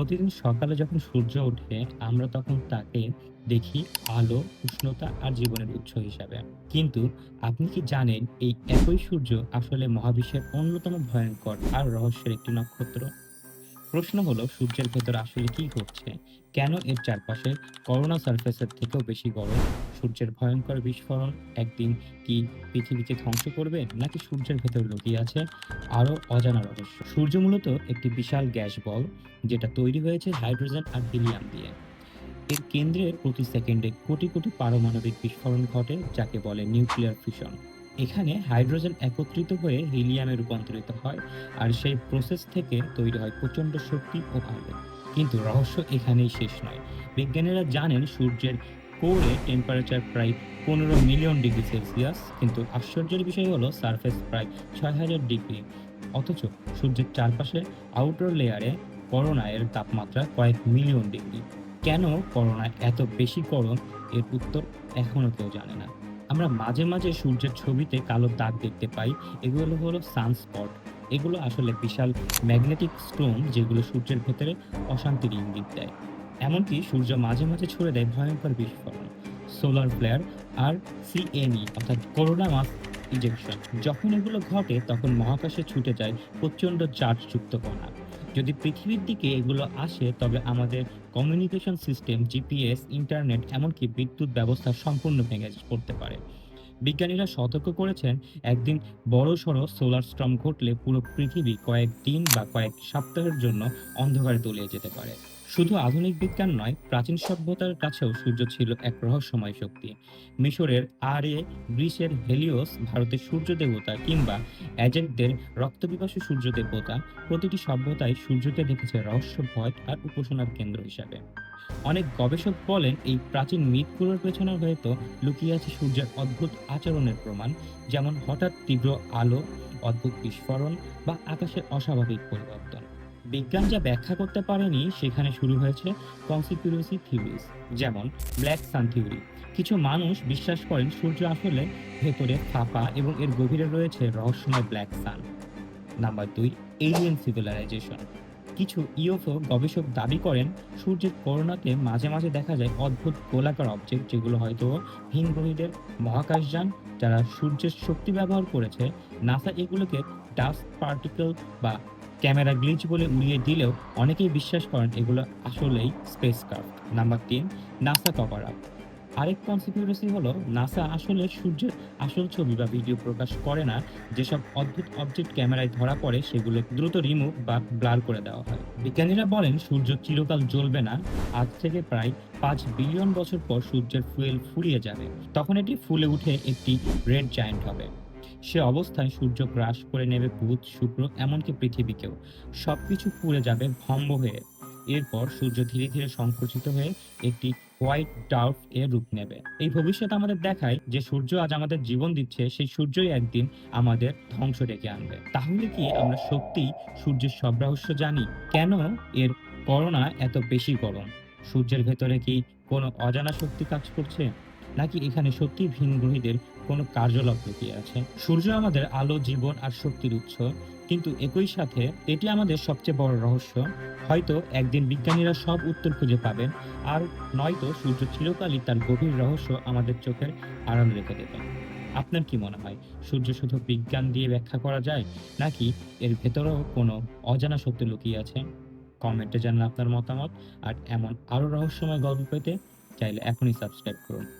প্রতিদিন সকালে যখন সূর্য ওঠে আমরা তখন তাকে দেখি আলো, উষ্ণতা আর জীবনের উৎস হিসাবে। কিন্তু আপনি কি জানেন এই একই সূর্য আসলে মহাবিশ্বের অন্যতম ভয়ঙ্কর আর রহস্যের একটি নক্ষত্র? প্রশ্ন হলো সূর্যের ভেতর আসলে কি ঘটছে? কেন এর চারপাশে করোনা সারফেসের থেকেও বেশি গরম? সূর্যের ভয়ঙ্কর বিস্ফোরণ একদিন কি পৃথিবীকে ধ্বংস করবে? নাকি সূর্যের ভেতর লুকিয়ে আছে আরও অজানা রহস্য? সূর্য মূলত একটি বিশাল গ্যাস বল যেটা তৈরি হয়েছে হাইড্রোজেন আর হিলিয়াম দিয়ে। এর কেন্দ্রে প্রতি সেকেন্ডে কোটি কোটি পারমাণবিক বিস্ফোরণ ঘটে, যাকে বলে নিউক্লিয়ার ফিশন। এখানে হাইড্রোজেন একত্রিত হয়ে হিলিয়ামে রূপান্তরিত হয় আর সেই প্রসেস থেকে তৈরি হয় প্রচণ্ড শক্তি ও আলো। কিন্তু রহস্য এখানেই শেষ নয়। বিজ্ঞানীরা জানেন সূর্যের কোরে টেম্পারেচার প্রায় ১৫ মিলিয়ন ডিগ্রি সেলসিয়াস, কিন্তু আশ্চর্যের বিষয় হলো সারফেস প্রায় ৬০০০ ডিগ্রি। অথচ সূর্যের চারপাশে আউটার লেয়ারে করোনা এর তাপমাত্রা কয়েক মিলিয়ন ডিগ্রি। কেন করোনা এত বেশি গরম এর উত্তর এখনও কেউ জানে না। আমরা মাঝে মাঝে সূর্যের ছবিতে কালো দাগ দেখতে পাই। এগুলো হলো সানস্পট। এগুলো আসলে বিশাল ম্যাগনেটিক স্টোন যেগুলো সূর্যের ভেতরে অশান্তির ইঙ্গিত দেয়। এমনকি সূর্য মাঝে মাঝে ছুড়ে দেয় ভয়ঙ্কর বিস্ফোরণ। সোলার ফ্লেয়ার আর সিএনই অর্থাৎ করোনা মাস ইজেকশন যখন এগুলো ঘটে, তখন মহাকাশে ছুটে যায় প্রচণ্ড চার্জযুক্ত কণা। যদি পৃথিবীর দিকে এগুলো আসে, তবে আমাদের কমিউনিকেশন সিস্টেম জিপিএস ইন্টারনেট এমনকি বিদ্যুৎ ব্যবস্থা সম্পূর্ণ ভেঙে পড়তে পারে। বিজ্ঞানীরা সতর্ক করেছেন, একদিন বড়সড় সোলার স্টর্ম ঘটলে পুরো পৃথিবী কয়েক দিন বা কয়েক সপ্তাহের জন্য অন্ধকারে তলিয়ে যেতে পারে। শুধু আধুনিক বিজ্ঞান নয়, প্রাচীন সভ্যতার কাছেও সূর্য ছিল এক রহস্যময় শক্তি। মিশরের আরে গ্রিসের হেলিওস ভারতের সূর্য দেবতা কিংবা অ্যাজেকদের রক্তপিপাসু সূর্য দেবতা প্রতিটি সভ্যতায় সূর্যকে দেখেছে রহস্য, ভয় আর উপাসনার কেন্দ্র হিসাবে। অনেক গবেষক বলেন, এই প্রাচীন মিথগুলোর পেছনে হয়তো লুকিয়ে আছে সূর্যের অদ্ভুত আচরণের প্রমাণ, যেমন হঠাৎ তীব্র আলো, অদ্ভুত বিস্ফোরণ বা আকাশের অস্বাভাবিক পরিবর্তন। বিজ্ঞান যা ব্যাখ্যা করতে পারেনি, সেখানে শুরু হয়েছে কনসিপিউসি থিওরিজ যেমন ব্ল্যাক সান থিওরি কিছু মানুষ বিশ্বাস করেন সূর্য আসলে ভেতরে ফাঁপা এবং এর গভীরে রয়েছে রহস্যময় ব্ল্যাক সান নাম্বার দুই এলিয়েন সিভিলাইজেশন কিছু ইউএফও গবেষক দাবি করেন, সূর্যের করোনাতে মাঝে মাঝে দেখা যায় অদ্ভুত গোলাকার অবজেক্ট যেগুলো হয়তো ভিনগ্রহীদের মহাকাশযান যারা সূর্যের শক্তি ব্যবহার করেছে। নাসা এগুলোকে ডাস্ট পার্টিকেল বা ক্যামেরা গ্লিচ বলে উড়িয়ে দিলেও অনেকেই বিশ্বাস করেন এগুলো আসলেই স্পেস ক্রাফট নাম্বার তিন নাসা কভার আপ আরেক কনসিপিউরেসি হলো নাসা আসলে সূর্যের আসল ছবি বা ভিডিও প্রকাশ করে না। যেসব অদ্ভুত অবজেক্ট ক্যামেরায় ধরা পড়ে, সেগুলো দ্রুত রিমুভ বা ব্লার করে দেওয়া হয়। বিজ্ঞানীরা বলেন, সূর্য চিরকাল জ্বলবে না। আজ থেকে প্রায় পাঁচ বিলিয়ন বছর পর সূর্যের ফুয়েল ফুরিয়ে যাবে। তখন এটি ফুলে উঠে একটি রেড জায়ান্ট হবে। সে অবস্থায় সূর্য গ্রাস করে নেবে বুধ, শুক্র, এমনকি পৃথিবীকেও। সবকিছু পুড়ে যাবে ভম্ব হয়ে। এরপর সূর্য ধীরে ধীরে সংকুচিত হয়ে একটি হোয়াইট ডার্ফ এর রূপ নেবে। এই ভবিষ্যৎ আমাদের দেখায় যে সূর্য আজ আমাদের জীবন দিচ্ছে, সেই সূর্যই একদিন আমাদের ধ্বংস ডেকে আনবে। তাহলে কি আমরা সত্যি সূর্যের সব রহস্য জানি? কেন এর করোনা এত বেশি গরম? সূর্যের ভেতরে কি কোনো অজানা শক্তি কাজ করছে? নাকি এখানে সত্যি ভিনগ্রহীদের কোনো কার্যকলাপ লুকিয়ে আছে? সূর্য আমাদের আলো, জীবন আর শক্তির উৎস। কিন্তু একই সাথে এটি আমাদের সবচেয়ে বড় রহস্য। হয়তো একদিন বিজ্ঞানীরা সব উত্তর খুঁজে পাবেন, আর নয়তো সূর্য চিরকালই তার গভীর রহস্য আমাদের চোখের আড়াল রেখে দেবে আপনার কি মনে হয়, সূর্য শুধু বিজ্ঞান দিয়ে ব্যাখ্যা করা যায়, নাকি এর ভেতরেও কোনো অজানা সত্য লুকিয়ে আছে? কমেন্টে জানান আপনার মতামত, আর এমন আরও রহস্যময় গল্প পেতে চাইলে এখনই সাবস্ক্রাইব করুন।